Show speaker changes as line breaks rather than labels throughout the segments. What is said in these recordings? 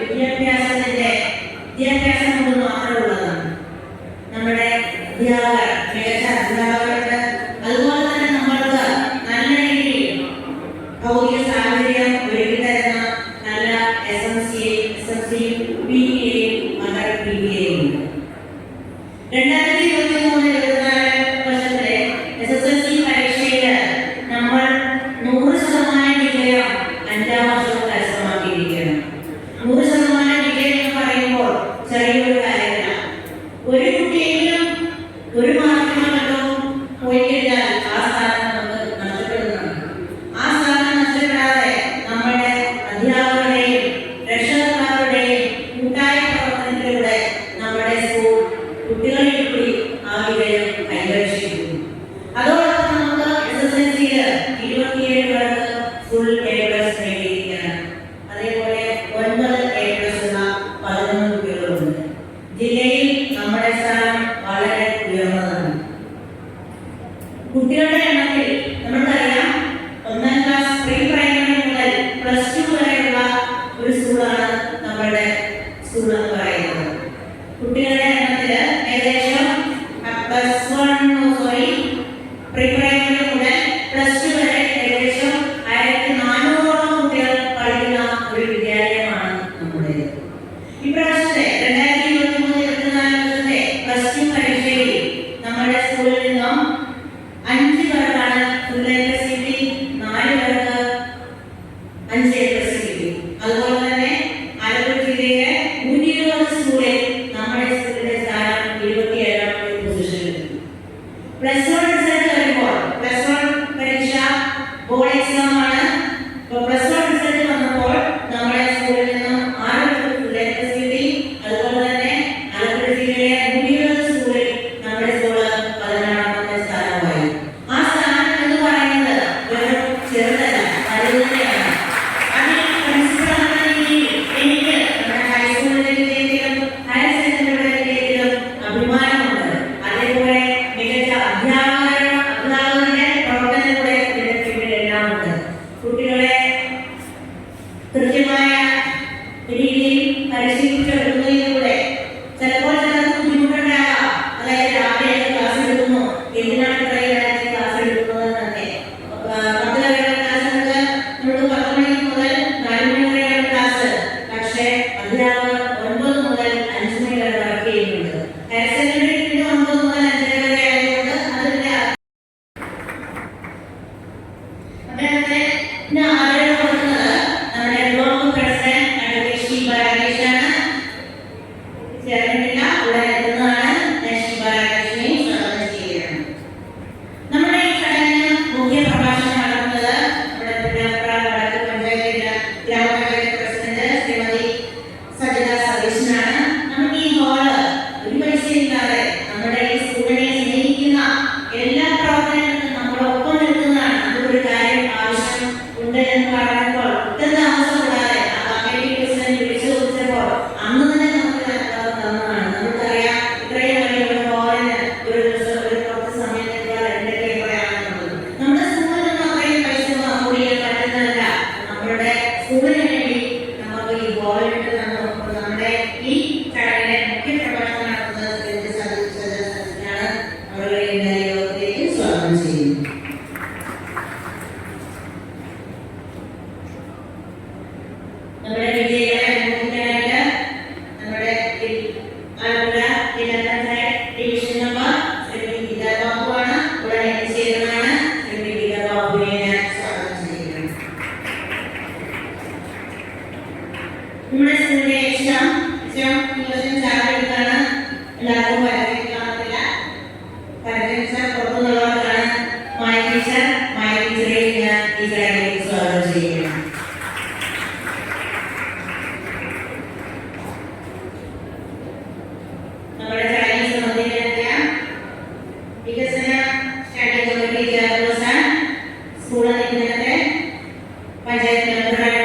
വിദ്യാഭ്യാസത്തിന്റെ വിദ്യാഭ്യാസം കൊണ്ട് മാത്രമുള്ളതാണ്. നമ്മുടെ അധ്യാപകർ മികച്ച അധ്യാപകർ ஏற்படக்கூடிய உயிரோடு சூழல். ಮೇಲೆ पंचायत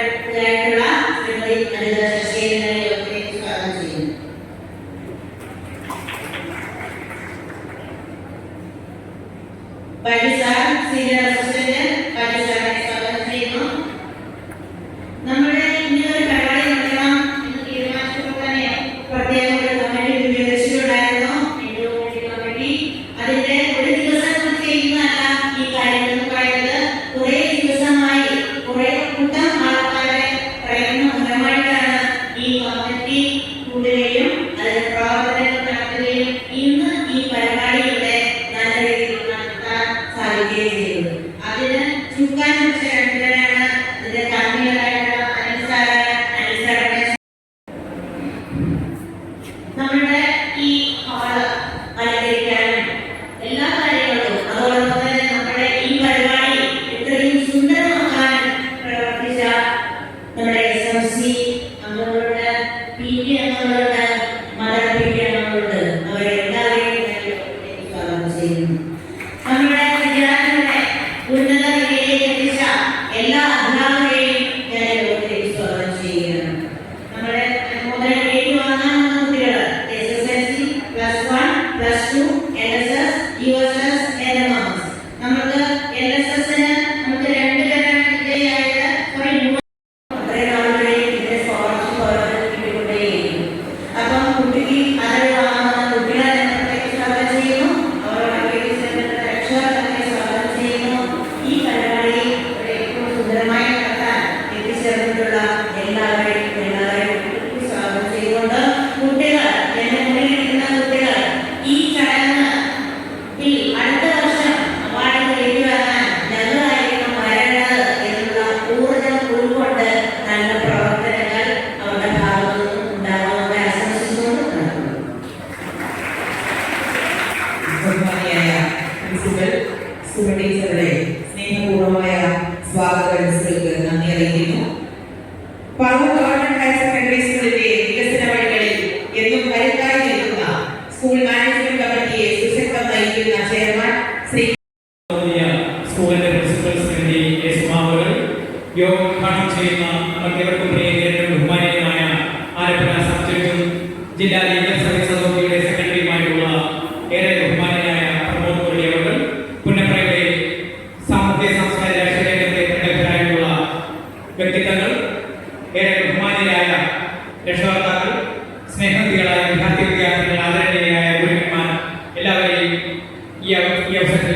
എല്ലാവരെയും ഈ ഈ
അവസരത്തിൽ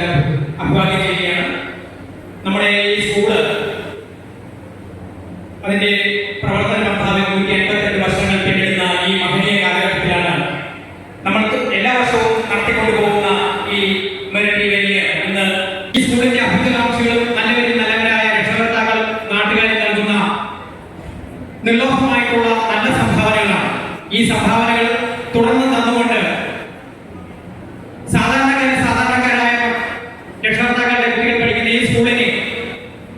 അഭിവാദ്യം ചെയ്യുകയാണ്. നമ്മുടെ ഈ സ്കൂൾ അതിന്റെ പ്രവർത്തന പന്ഥാവ് നൂറ്റി എൺപത്തിരണ്ട് വർഷങ്ങൾ പിന്നിടുന്ന ഈ മഹനീയ കാലഘട്ടത്തിലാണ് നമ്മൾ എല്ലാ വർഷവും നടത്തിക്കൊണ്ടു പോകുന്ന ഈ മെറിറ്റി വലിയ ഇന്ന് ഈ സ്കൂളിന്റെ അഭിജനാംശികളും നല്ലവരും നല്ലവരായ രക്ഷകർത്താക്കൾ നാട്ടുകാരിൽ നൽകുന്ന നിർലോഭമായിട്ടുള്ള നല്ല സംഭാവനകളാണ്. ഈ സംഭാവനകൾ തുടർന്ന് തന്നു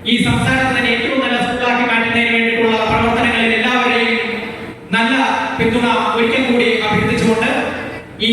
ഈ സംസ്ഥാനത്തിന് ഏറ്റവും നല്ല സ്കൂളാക്കി മാറ്റുന്നതിന് വേണ്ടിയിട്ടുള്ള പ്രവർത്തനങ്ങളിൽ എല്ലാവരെയും നല്ല പിന്തുണ ഒരിക്കൽ കൂടി അഭ്യർത്ഥിച്ചുകൊണ്ട് ഈ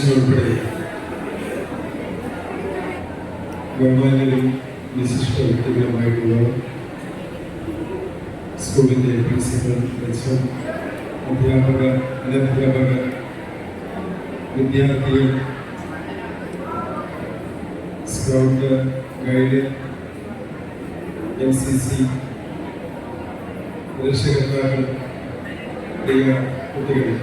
മിനിസ്റ്റർ ഉൾപ്പെടെ ഗവൺമെന്റിലും വിശിഷ്ട പ്രിൻസിപ്പൽ ലക്ഷൻ അധ്യാപക അധ്യാപക വിദ്യാർത്ഥികൾ scout guide N C C രക്ഷകർത്താക്കൾ കുട്ടികൾ.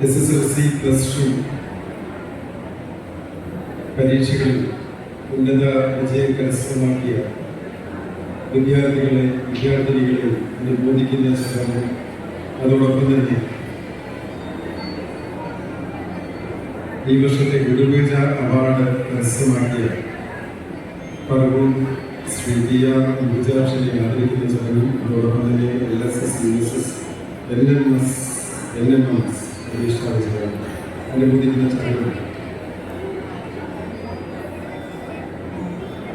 S S L C plus two പരീക്ഷകളിൽ ഉന്നത വിജയം കരസ്ഥമാക്കിയ വിദ്യാർത്ഥികളെ വിദ്യാർത്ഥിനികളെ അനുമോദിക്കുന്ന ചടങ്ങ് അതോടൊപ്പം തന്നെ ഈ വർഷത്തെ ഗുരുപൂജ അവാർഡ് കരസ്ഥമാക്കിയ പറവൂർ ശ്രീ പി ആർ അംബുജാക്ഷനെ ആദരിക്കുന്ന ചടങ്ങും അതോടൊപ്പം തന്നെ L S S U S S N M S N M S പരീക്ഷാ വിജയം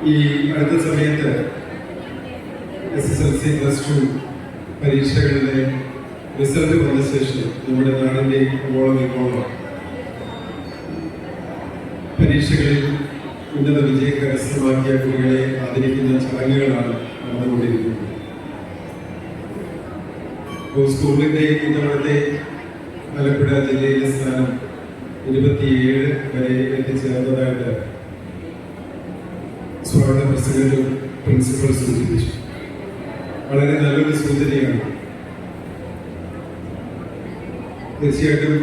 ഈ അടുത്ത സമയത്ത് S S L C plus two പരീക്ഷകളുടെ റിസൾട്ട് വന്ന ശേഷം നമ്മുടെ നാടിന്റെ ഓളം ഇങ്ങോളം പരീക്ഷകളിൽ ഉന്നത വിജയം കരസ്ഥമാക്കിയ കുട്ടികളെ ആദരിക്കുന്ന ചടങ്ങുകളാണ് നടന്നുകൊണ്ടിരിക്കുന്നത്. സ്കൂളിന്റെ ഇത്തവണത്തെ ആലപ്പുഴ ജില്ലയിലെ സ്ഥാനം ഇരുപത്തിയേഴ് വരെ എത്തിച്ചേർന്നതായിട്ട് സ്വാഗത പ്രസിഡന്റും പ്രിൻസിപ്പൽ സൂചിപ്പിച്ചു. വളരെ നല്ലൊരു സൂചനയാണ്. തീർച്ചയായിട്ടും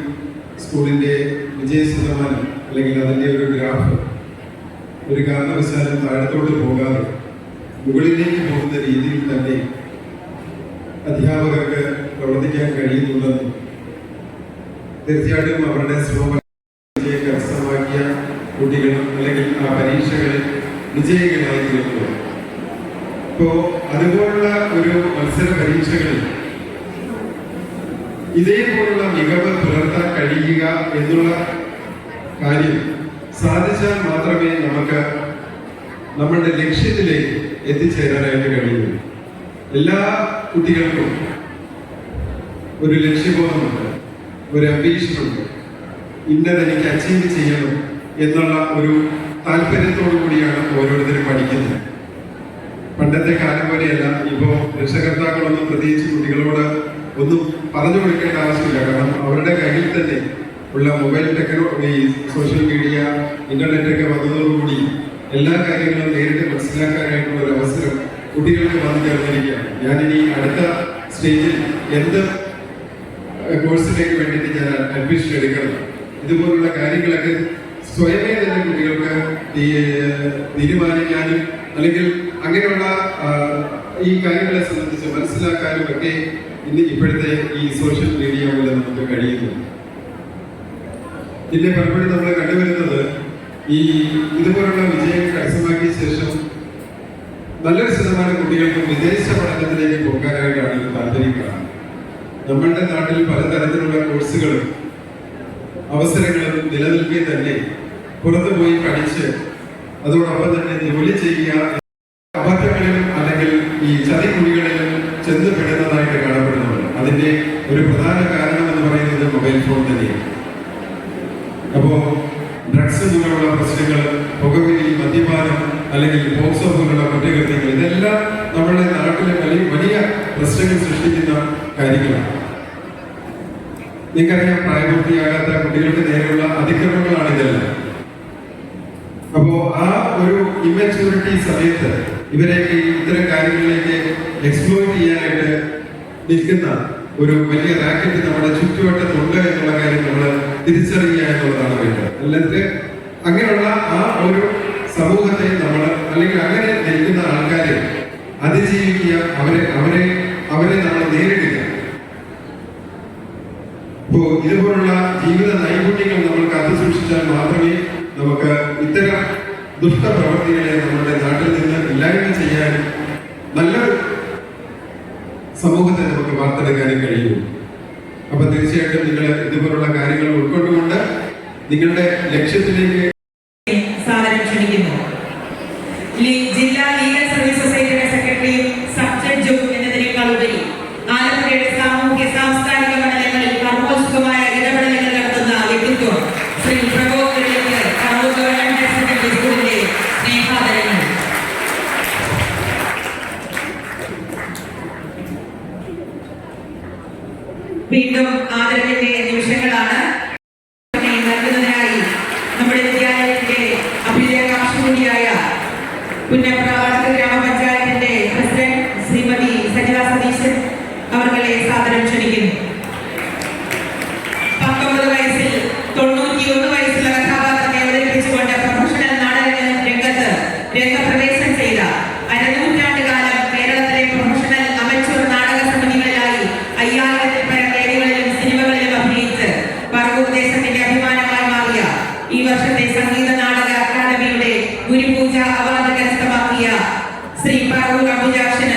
സ്കൂളിന്റെ വിജയ ശതമാനം അല്ലെങ്കിൽ അതിന്റെ ഒരു ഗ്രാഫ് ഒരു കാരണവശാലും താഴത്തോട്ട് പോകാതെ മുകളിലേക്ക് പോകുന്ന രീതിയിൽ തന്നെ അധ്യാപകർക്ക് പ്രവർത്തിക്കാൻ കഴിയുന്നുണ്ടെന്നും തീർച്ചയായിട്ടും അവരുടെ ശ്രമം കരസ്ഥമാക്കിയ കുട്ടികളും അല്ലെങ്കിൽ ആ പരീക്ഷകളിൽ വിജയികളായി തീർന്നു. ഇപ്പോ അതുപോലുള്ള ഒരു മത്സര പരീക്ഷകളിൽ ഇതേപോലുള്ള മികവ് പുലർത്താൻ കഴിയുക എന്നുള്ള കാര്യം സാധിച്ചാൽ മാത്രമേ നമുക്ക് നമ്മളുടെ ലക്ഷ്യത്തിലേക്ക് എത്തിച്ചേരാനായിട്ട് കഴിയൂ. എല്ലാ കുട്ടികൾക്കും ഒരു ലക്ഷ്യബോധമുണ്ട്. ഒരു അംബീഷനുണ്ട് ഇന്നത് എനിക്ക് അച്ചീവ് ചെയ്യണം എന്നുള്ള ഒരു താല്പര്യത്തോടു കൂടിയാണ് ഓരോരുത്തരും പഠിക്കുന്നത്. പണ്ടത്തെ കാലം പോലെയല്ല ഇപ്പോ രക്ഷകർത്താക്കളൊന്നും പ്രത്യേകിച്ച് കുട്ടികളോട് ഒന്നും പറഞ്ഞു കൊടുക്കേണ്ട ആവശ്യമില്ല. കാരണം അവരുടെ കയ്യിൽ തന്നെ ഉള്ള mobile technology social media internet ഒക്കെ വന്നതോടുകൂടി എല്ലാ കാര്യങ്ങളും നേരിട്ട് മനസ്സിലാക്കാനായിട്ടുള്ള ഒരു അവസരം കുട്ടികൾക്ക് വന്നു ചേർന്നിരിക്കുകയാണ്. ഞാനിനി അടുത്ത സ്റ്റേജിൽ എന്ത് കോഴ്സിലേക്ക് വേണ്ടിയിട്ട് ഞാൻ അഡ്മിഷൻ എടുക്കണം. ഇതുപോലുള്ള കാര്യങ്ങളൊക്കെ സ്വയമേ തന്നെ കുട്ടികൾക്ക് തീരുമാനിക്കാനും അല്ലെങ്കിൽ അങ്ങനെയുള്ള ഈ കാര്യങ്ങളെ സംബന്ധിച്ച് മനസ്സിലാക്കാനും ഒക്കെ ഇന്ന് ഇപ്പോഴത്തെ ഈ സോഷ്യൽ മീഡിയ മൂലം നമുക്ക് കഴിയുന്നു. പിന്നെ പലപ്പോഴും നമ്മൾ കണ്ടുവരുന്നത് ഈ ഇതുപോലുള്ള വിജയം കരസ്ഥമാക്കിയ ശേഷം നല്ലൊരു ശതമാനം കുട്ടികൾക്ക് വിദേശ പഠനത്തിലേക്ക് പോകാനായിട്ടാണ് താല്പര്യം നമ്മളുടെ നാട്ടിൽ പലതരത്തിലുള്ള കോഴ്സുകളും അവസരങ്ങളും നിലനിൽക്കെ തന്നെ പുറത്തു പോയി പഠിച്ച് അതോടൊപ്പം തന്നെ ജോലി ചെയ്യുക അബദ്ധങ്ങളിലും അല്ലെങ്കിൽ ഈ ചതിക്കുഴികളിലും ചെന്ന് പെടുന്നതായിട്ട് കാണപ്പെടുന്നുണ്ട്. അതിന്റെ ഒരു പ്രധാന കുട്ടികൾക്ക് നേരെയുള്ള അതിക്രമങ്ങളാണ് ഇതെല്ലാം. അപ്പോ ആ ഒരു ഇമ്മച്യൂരിറ്റി സമയത്ത് ഇവരെയൊക്കെ ഇത്തരം കാര്യങ്ങളിലേക്ക് എക്സ്പ്ലോർ ചെയ്യാനായിട്ട് നിൽക്കുന്ന ഒരു വലിയ റാക്കറ്റ് നമ്മുടെ ചുറ്റുവട്ടത്തുണ്ട് എന്നുള്ള കാര്യം നമ്മൾ തിരിച്ചറിയുക എന്നുള്ളതാണ് വേണ്ടത്. അല്ലാതെ അങ്ങനെയുള്ള ആ ഒരു സമൂഹത്തെ നമ്മൾ അല്ലെങ്കിൽ അങ്ങനെ നിൽക്കുന്ന ആൾക്കാരെ അതിജീവിക്കുക അവരെ അവരെ അവരെ നമ്മൾ നേരിടുക. ഇപ്പോ ഇതുപോലുള്ള ജീവിത നൈപുണ്യങ്ങൾ നമ്മൾ കാത്തു മാത്രമേ നമുക്ക് ഇത്തരം ദുഷ്ടപ്രവർത്തികളെ നമ്മുടെ നാട്ടിൽ നിന്ന് ഇല്ലായ്മ ചെയ്യാനും നല്ലൊരു സമൂഹത്തെ നമുക്ക് വാർത്തെടുക്കാനും കഴിയൂ. അപ്പൊ തീർച്ചയായിട്ടും നിങ്ങൾ ഇതുപോലുള്ള കാര്യങ്ങൾ ഉൾക്കൊണ്ടുകൊണ്ട് നിങ്ങളുടെ ലക്ഷ്യത്തിലേക്ക്
പുന്നപ്ര വടക്ക് Sim, para Sri Paru Kabujaksha